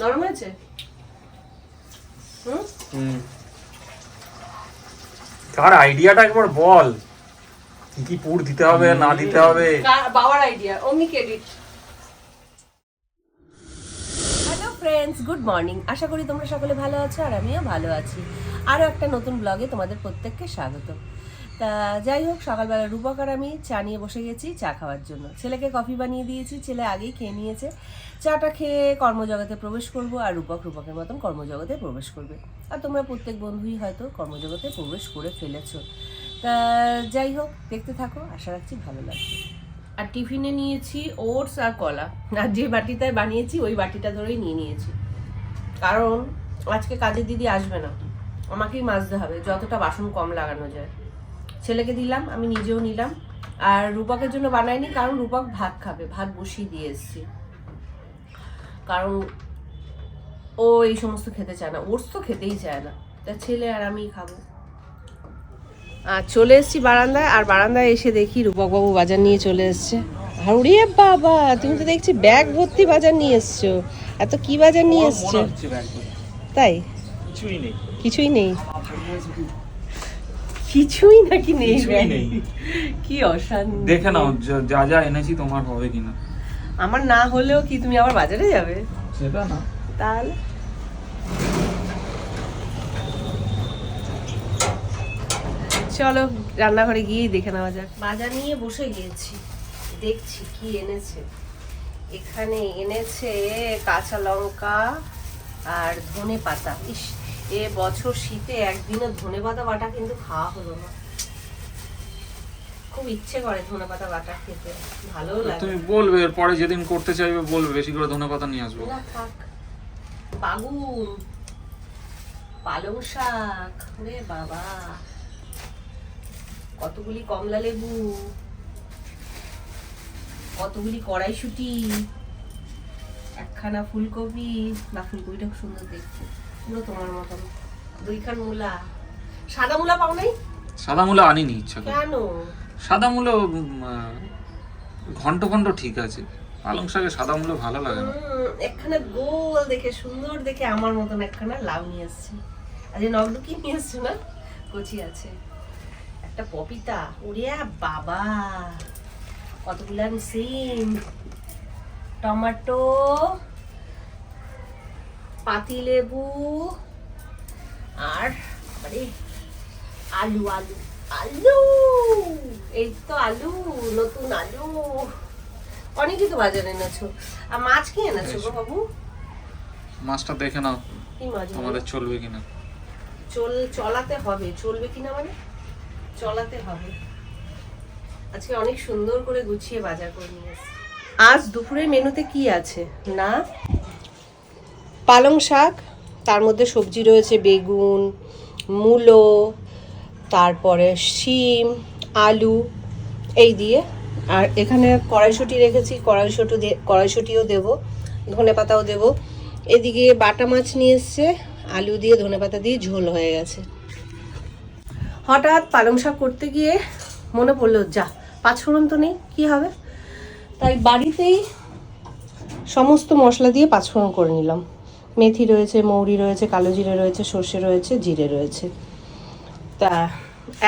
নরম হয়েছে? হুম? হুম। কার আইডিয়াটা একবার বল। কি কি পুর দিতে হবে না দিতে হবে? বাবার আইডিয়া অমনি credit hello friends good morning আশা করি তোমরা সকলে ভালো আছো আর আমিও ভালো আছি। আরও একটা নতুন ব্লগে তোমাদের প্রত্যেককে স্বাগত। তা যাই হোক, সকালবেলা রূপক আর আমি চা নিয়ে বসে গেছি, চা খাওয়ার জন্য। ছেলেকে কফি বানিয়ে দিয়েছি, ছেলে আগেই খেয়ে নিয়েছে। চাটা খেয়ে কর্মজগতে প্রবেশ করব আর রূপক রূপকের মতন কর্মজগতে প্রবেশ করবে। আর তোমরা প্রত্যেক বন্ধুই হয়তো কর্মজগতে প্রবেশ করে ফেলেছো। তা যাই হোক, দেখতে থাকো, আশা রাখছি ভালো লাগবে। আর টিফিনে নিয়েছি ওটস আর কলা। আর যে বাটিটায় বানিয়েছি, ওই বাটিটা ধরেই নিয়ে নিয়েছি। কারণ আজকে কাজের দিদি আসবে না। আমাকেই মাজতে হবে, যতটা বাসন কম লাগানো যায়। ছেলেকে দিলাম আমি নিজেও নিলাম। আর রূপকের জন্য বানাইনি কারণ রূপক ভাত খাবে ভাত বসিয়ে দিয়ে এসছি। কারণ ও এই সমস্ত খেতে চায় না ওর তো খেতেই চায় না। তা ছেলে আর আমি খাব। আর চলে এসেছি বারান্দায় আর বারান্দায় এসে দেখি রূপকবাবু বাজার নিয়ে চলে এসছে। আর উড়িয়ে বাবা তুমি তো দেখছি ব্যাগ ভর্তি বাজার নিয়ে এসছো। এত কি বাজার নিয়ে এসছো? তাই? কিছুই নেই। কিছুই নেই। কিছুই নাকি নেই কিছুই নেই। কি অশান্তি। দেখে নাও যা- যা যা এনেছি তোমার হবে কিনা। আমার না হলেও কি তুমি আবার বাজারে যাবে? সেটা না। তাহলে? চলো রান্নাঘরে গিয়েই দেখে নেওয়া যাক। বাজার নিয়ে বসে গিয়েছি। দেখছি কি এনেছে। এখানে এনেছে কাঁচা লঙ্কা আর ধনে পাতা। ইস এ বছর শীতে একদিনও ধনে পাতা বাটা কিন্তু খাওয়া হলো না। খুব ইচ্ছে করে ধনে পাতা বাটা খেতে ভালোও লাগে। তুমি বলবে এরপরে যেদিন করতে চাইবে বলবে বেশি করে ধনে পাতা নিয়ে আসব। না থাক। বাগুন পালং শাক রে বাবা। কতগুলি কমলা লেবু কতগুলি কড়াইশুটি একখানা ফুলকপি। না ফুলকপিটা খুব সুন্দর দেখতে। পুরো তোমার মতন দুইখান মূলা। সাদা মূলা পাও নাই? সাদা মূলা আনিনি ইচ্ছা করে। কেন? সাদা মূলো ঘন্ট ঘন্ট ঠিক আছে। পালং শাকে সাদা মূলো ভালো লাগে না। একখানা গোল দেখে সুন্দর দেখে আমার মতন একখানা লাউ নিয়ে এসছি আর যে নগদুকি নিয়ে এসছো না কচি আছে। একটা পপিতা ওরিয়া বাবা! কতগুলান সিম টমেটো পাতিলেবু আর আরে আলু আলু আলু। এই তো আলু নতুন আলু। অনেকই তো বাজারে এনেছো। আর মাছ কি এনেছো গো বাবু? মাছটা দেখে নাও? তোমাদের চলবে কিনা। চল চলাতে হবে। চলবে কিনা মানে? চলাতে হবে। আজকে অনেক সুন্দর করে গুছিয়ে বাজার করে নিয়ে আজ দুপুরের মেনুতে কি আছে? না? পালং শাক, তার মধ্যে সবজি রয়েছে, বেগুন, মূলো, তারপরে শিম, আলু, এই দিয়ে। আর এখানে কড়াইশুঁটি রেখেছি, কড়াইশুঁটি কড়াইশুঁটিও দেবো, ধনে পাতাও দেবো। এদিকে বাটা মাছ নিয়ে এসছে, আলু দিয়ে ধনে পাতা দিয়ে ঝোল হয়ে গেছে। হঠাৎ পালং শাক করতে গিয়ে মনে পড়ল, যা পাঁচফোড়ন তো নেই, কি হবে? তাই বাড়িতেই সমস্ত মশলা দিয়ে পাঁচফোড়ন করে নিলাম। মেথি রয়েছে মৌরি রয়েছে কালো জিরে রয়েছে সর্ষে রয়েছে জিরে রয়েছে। তা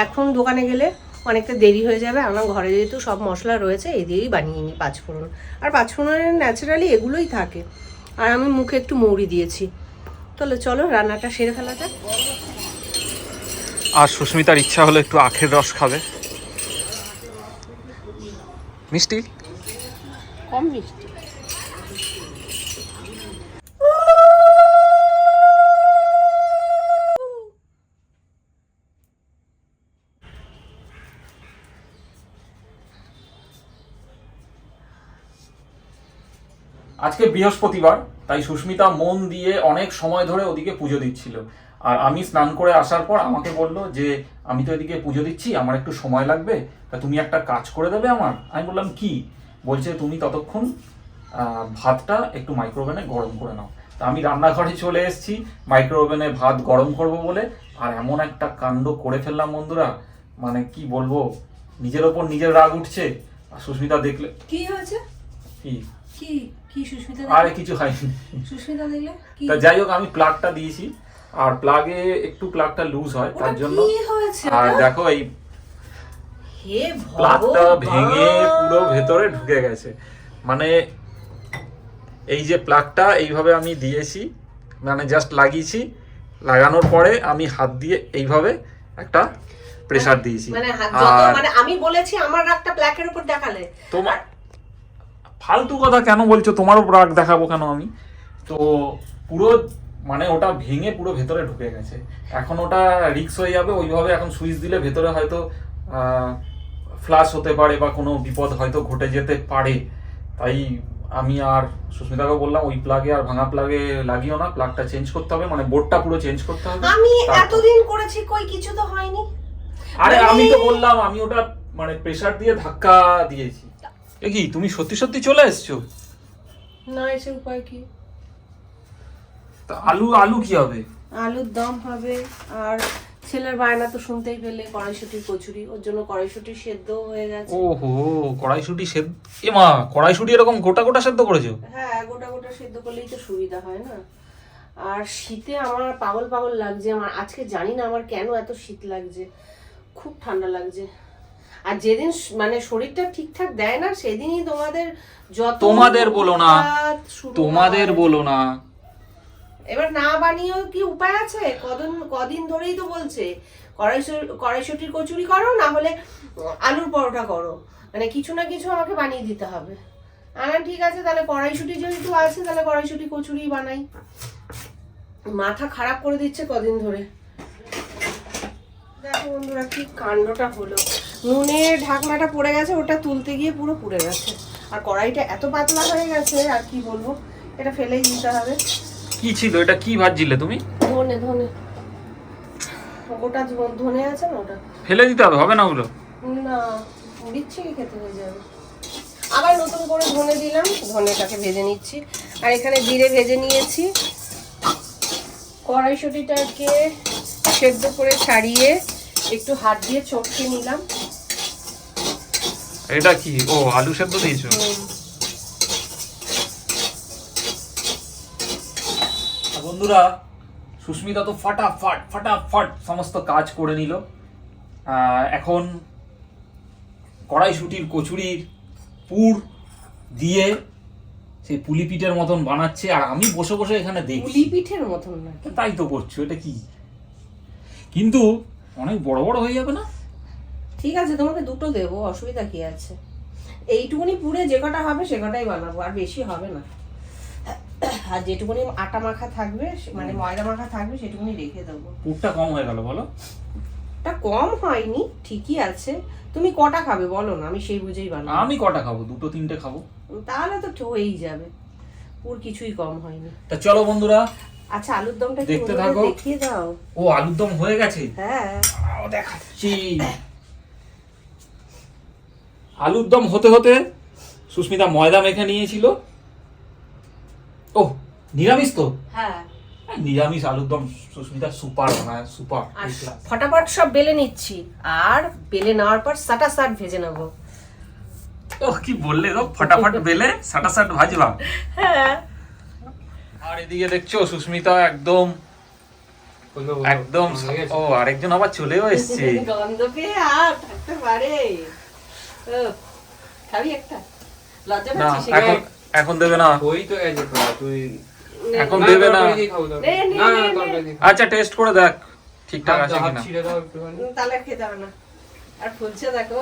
এখন দোকানে গেলে অনেকটা দেরি হয়ে যাবে। আমার ঘরে যেহেতু সব মশলা রয়েছে এই দিয়েই বানিয়ে নিই পাঁচফোড়ন। আর পাঁচফোড়নের ন্যাচারালি এগুলোই থাকে। আর আমি মুখে একটু মৌরি দিয়েছি। তাহলে চলো রান্নাটা সেরে ফেলা যাক। আর সুস্মিতার ইচ্ছা হলো একটু আখের রস খাবে। মিষ্টি? কম মিষ্টি। আজকে বৃহস্পতিবার তাই সুস্মিতা মন দিয়ে অনেক সময় ধরে ওদিকে পুজো দিচ্ছিল। আর আমি স্নান করে আসার পর আমাকে বলল যে আমি তো এদিকে পুজো দিচ্ছি আমার একটু সময় লাগবে তা তুমি একটা কাজ করে দেবে আমার। আমি বললাম কি? বলছে তুমি ততক্ষণ ভাতটা একটু মাইক্রোওভেনে গরম করে নাও। তা আমি রান্নাঘরে চলে এসেছি মাইক্রোওভেনে ভাত গরম করব বলে আর এমন একটা কাণ্ড করে ফেললাম বন্ধুরা মানে কি বলব নিজের ওপর নিজের রাগ উঠছে। আর সুস্মিতা দেখলে কি হয়েছে? কি? কি? কি কি সুস্মিতা আর কিছু হয়নি। সুস্মিতা দিলে তা যাই হোক আমি প্লাগটা দিয়েছি। আর প্লাগে একটু প্লাগটা লুজ হয় তার জন্য। আর দেখো এই প্লাগটা ভেঙে পুরো ভেতরে ঢুকে গেছে। মানে এই যে প্লাগটা এইভাবে আমি দিয়েছি মানে জাস্ট লাগিয়েছি লাগানোর পরে আমি হাত দিয়ে এইভাবে একটা প্রেসার দিয়েছি। মানে যত আর মানে আমি বলেছি আমার রাগটা প্ল্যাকের উপর দেখালে। তোমার ফালতু কথা কেন বলছো? তোমারও রাগ দেখাবো কেন আমি? তো পুরো মানে ওটা ভেঙে পুরো ভেতরে ঢুকে গেছে। এখন ওটা রিক্স হয়ে যাবে ওইভাবে এখন সুইচ দিলে ভেতরে হয়তো ফ্লাশ হতে পারে বা কোনো বিপদ হয়তো ঘটে যেতে পারে। তাই আমি আর সুস্মিতাকে বললাম ওই প্লাগে আর ভাঙা প্লাগে লাগিও না প্লাগটা চেঞ্জ করতে হবে মানে বোর্ডটা পুরো চেঞ্জ করতে হবে। আমি এতদিন করেছি কই কিছু তো হয়নি। আরে মানে- আমি তো বললাম আমি ওটা মানে প্রেসার দিয়ে ধাক্কা দিয়েছি। এ কি তুমি সত্যি সত্যি চলে এসছো? না এসে উপায় কি? তা আলু আলু কি হবে? আলুর দম হবে আর ছেলের বায়না তো শুনতেই পেলে কড়াইশুটির কচুরি ওর জন্য কড়াইশুটি সেদ্ধ হয়ে গেছে। ওহো কড়াইশুটি সেদ্ধ এ মা কড়াইশুটি এরকম গোটা গোটা সেদ্ধ করেছ? হ্যাঁ গোটা গোটা সেদ্ধ করলেই তো সুবিধা হয় না। আর শীতে আমার পাগল পাগল লাগছে আমার আজকে জানি না আমার কেন এত শীত লাগছে খুব ঠান্ডা লাগছে। আর যেদিন মানে শরীরটা ঠিকঠাক দেয় না সেদিনই তোমাদের যত তোমাদের বলো না। তোমাদের। বলো না। এবার না বানিয়েও কি উপায় আছে? কদিন কদিন ধরেই তো বলছে কড়াইশু- কড়াইশুটির কচুরি করো না হলে আলুর পরোটা করো। মানে কিছু না কিছু আমাকে বানিয়ে দিতে হবে। আমার ঠিক আছে তাহলে কড়াইশুটি যেহেতু আছে তাহলে কড়াইশুটি কচুরি বানাই। মাথা খারাপ করে দিচ্ছে কদিন ধরে। দেখো বন্ধুরা কি কাণ্ডটা হলো। নুনের ঢাকনাটা পড়ে গেছে ওটা তুলতে গিয়ে পুরো পুড়ে গেছে। আর কড়াইটা এত পাতলা হয়ে গেছে আর কি বলব এটা ফেলেই দিতে হবে। কি ছিল? এটা কি ভাজছিলে তুমি? ধনে ধনে। ধ- ধনে আছে না ওটা? ফেলে দিতে হবে হবে না ওগুলো? না দিচ্ছি কি খেতে হয়ে যাবে। আবার নতুন করে ধনে দিলাম ধনেটাকে ভেজে নিচ্ছি। আর এখানে জিরে ভেজে নিয়েছি। কড়াইশুটিটাকে সেদ্ধ করে ছাড়িয়ে একটু হাত দিয়ে চটকে নিলাম। এটা কি? ও আলু সেদ্ধ দিয়েছ? বন্ধুরা সুস্মিতা তো ফাটাফাট ফাটাফাট সমস্ত কাজ করে নিল। এখন কড়াইশুটির কচুরির পুর দিয়ে সেই পুলি পিঠের মতন বানাচ্ছে আর আমি বসে বসে এখানে পুলি দেখছি। পিঠের মতন না তাই তো করছ এটা কি? কিন্তু অনেক বড় বড় হয়ে যাবে না? ঠিক আছে তোমাকে দুটো দেবো অসুবিধা কি আছে? এইটুকুনি পুরে যে কটা হবে সে কটাই বানাবো আর বেশি হবে না। আর যেটুকুনি আটা মাখা থাকবে মানে ময়দা মাখা থাকবে সেটুকুনি রেখে দেবো। পুরটা কম হয়ে গেল বলো। তা কম হয়নি ঠিকই আছে। তুমি কটা খাবে বলো না আমি সেই বুঝেই বানাবো। আমি কটা খাব? দুটো তিনটে খাব? তাহলে তো হয়েই যাবে। পুর কিছুই কম হয়নি। তা চলো বন্ধুরা আচ্ছা আলুর দমটা দেখতে থাকো। দেখিয়ে দাও। ও আলুর দম হয়ে গেছে? হ্যাঁ। দেখাচ্ছি। আলুর দম হতে হতে সুস্মিতা ময়দা মেখে নিয়েছিল। ও নিরামিষ তো? হ্যাঁ। নিরামিষ আলুর দম সুস্মিতা সুপার বানায় সুপার আর ফটাফট সব বেলে নিচ্ছি। আর বেলে নেওয়ার পর সাটা সাট ভেজে নেব। ও কি বললে গো? ফটাফট বেলে সাটা সাট ভাজবা হ্যাঁ। আর এদিকে দেখছ সুস্মিতা একদম একদম ও আরেকজন আবার চলেও এসছে। গন্ধ পেয়ে আর থাকতে পারে। খাবি একটা? লজ্জা পাচ্ছিস এখন? এখন দেবে না। ওই তো তুই এখন দেবে না আচ্ছা টেস্ট করে দেখ ঠিকঠাক আছে কিনা। ছিঁড়ে দাও একটুখানি। তাহলে খেতে হবে না। আর ফুলছে দেখো।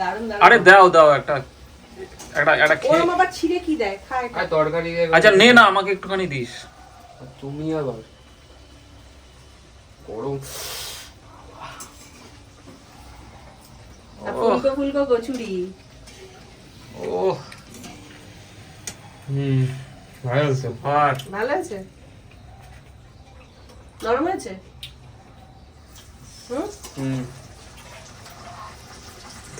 দারুণ দারুণ আরে দাও দাও একটা একটা একটা খেয়ে আবার ছিঁড়ে কি দেয়? খায় আর তরকারি আচ্ছা নে না আমাকে একটুখানি দিস। তুমি আবার। গরম আর ফুলকো ফুলকো কচুরি। ও। হুম ভালো হচ্ছে আর ভালো আছে? নরম আছে? হুম? হুম।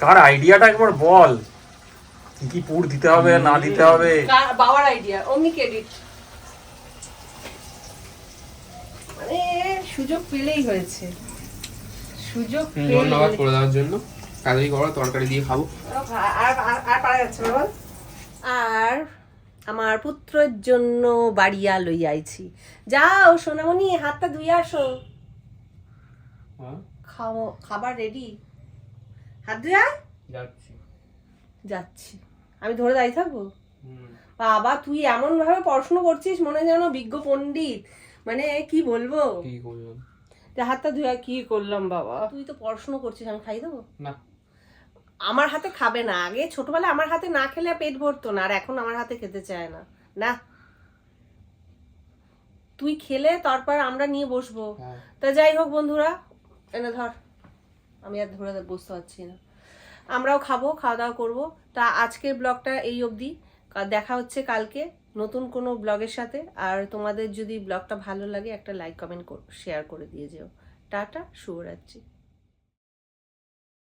কার আইডিয়াটা একবার বল? কি কি পুর দিতে হবে না দিতে হবে? বাবার আইডিয়া অমনি ক্রেডিট মানে সুযোগ পেলেই হয়েছে। সুযোগ ধন্যবাদ করে দেওয়ার জন্য। তাড়াতাড়ি করো তরকারি দিয়ে খাব। আর আমার পুত্রের জন্য বাড়িয়া লইয়াইছি যাও সোনামণি হাতটা ধুয়ে আসো। হ্যাঁ? খাও খাবার রেডি হাত ধুয়ে আয়। যাচ্ছি। যাচ্ছি। আমি ধরে দাঁড়িয়ে থাকব? বাবা তুই এমন ভাবে পড়াশুনো করছিস মনে হয় যেন বিজ্ঞ পণ্ডিত। মানে কি বলব? কি করলাম? যে হাতটা ধুয়ে কি করলাম বাবা? তুই তো পড়াশুনো করছিস আমি খাই দেবো? না। আমার হাতে খাবে না। আগে ছোটবেলায় আমার হাতে না খেলে পেট ভরতো না আর এখন আমার হাতে খেতে চায় না। না। তুই খেলে তারপর আমরা নিয়ে বসবো। হ্যাঁ। তা যাই হোক বন্ধুরা এনে ধর। আমি আর ধরে বসতে পারছি না। আমরাও খাব খাওয়া দাওয়া করব। তা আজকের ব্লগটা এই অবধি। দেখা হচ্ছে কালকে নতুন কোনো ব্লগের সাথে। আর তোমাদের যদি ব্লগটা ভালো লাগে একটা লাইক কমেন্ট শেয়ার করে দিয়ে যেও। টাটা শুভরাত্রি।